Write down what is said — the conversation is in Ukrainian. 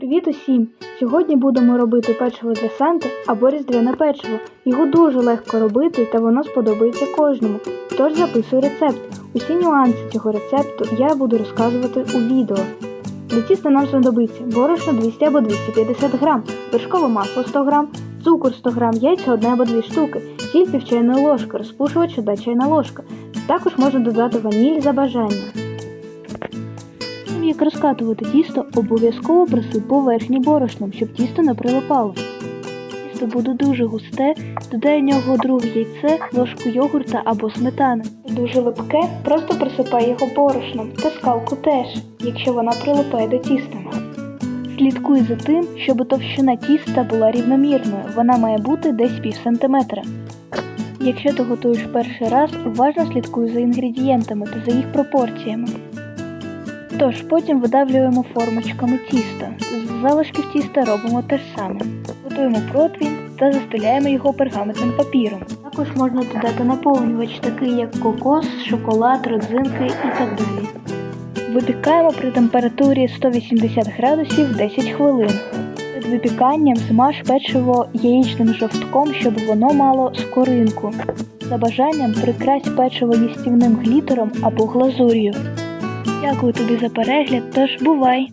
Привіт усім! Сьогодні будемо робити печиво для Санти або різдвяне печиво. Його дуже легко робити та воно сподобається кожному. Тож записуй рецепт. Усі нюанси цього рецепту я буду розказувати у відео. Для тіста нам знадобиться борошно 200 або 250 грам, вершкове масло 100 грам, цукор 100 грам, яйця 1 або 2 штуки, сіль пів чайної ложки, розпушувач 1 чайна ложка. Також можна додати ваніль за бажанням. Перед як розкатувати тісто, обов'язково присип поверхні борошном, щоб тісто не прилипало. Тісто буде дуже густе, додай в нього друге яйце, ложку йогурта або сметани. Дуже липке, просто присипай його борошном та скалку теж, якщо вона прилипає до тіста. Слідкуй за тим, щоб товщина тіста була рівномірною, вона має бути десь пів сантиметра. Якщо ти готуєш перший раз, уважно слідкуй за інгредієнтами та за їх пропорціями. Тож потім видавлюємо формочками тісто. З залишків тіста робимо те ж саме. Готуємо противень та застеляємо його пергаментним папіром. Також можна додати наповнювач, такий як кокос, шоколад, родзинки і так далі. Випікаємо при температурі 180 градусів 10 хвилин. Перед випіканням змаж печиво яєчним жовтком, щоб воно мало скоринку. За бажанням прикрась печиво їстівним глітером або глазур'ю. Дякую тобі за перегляд, тож бувай!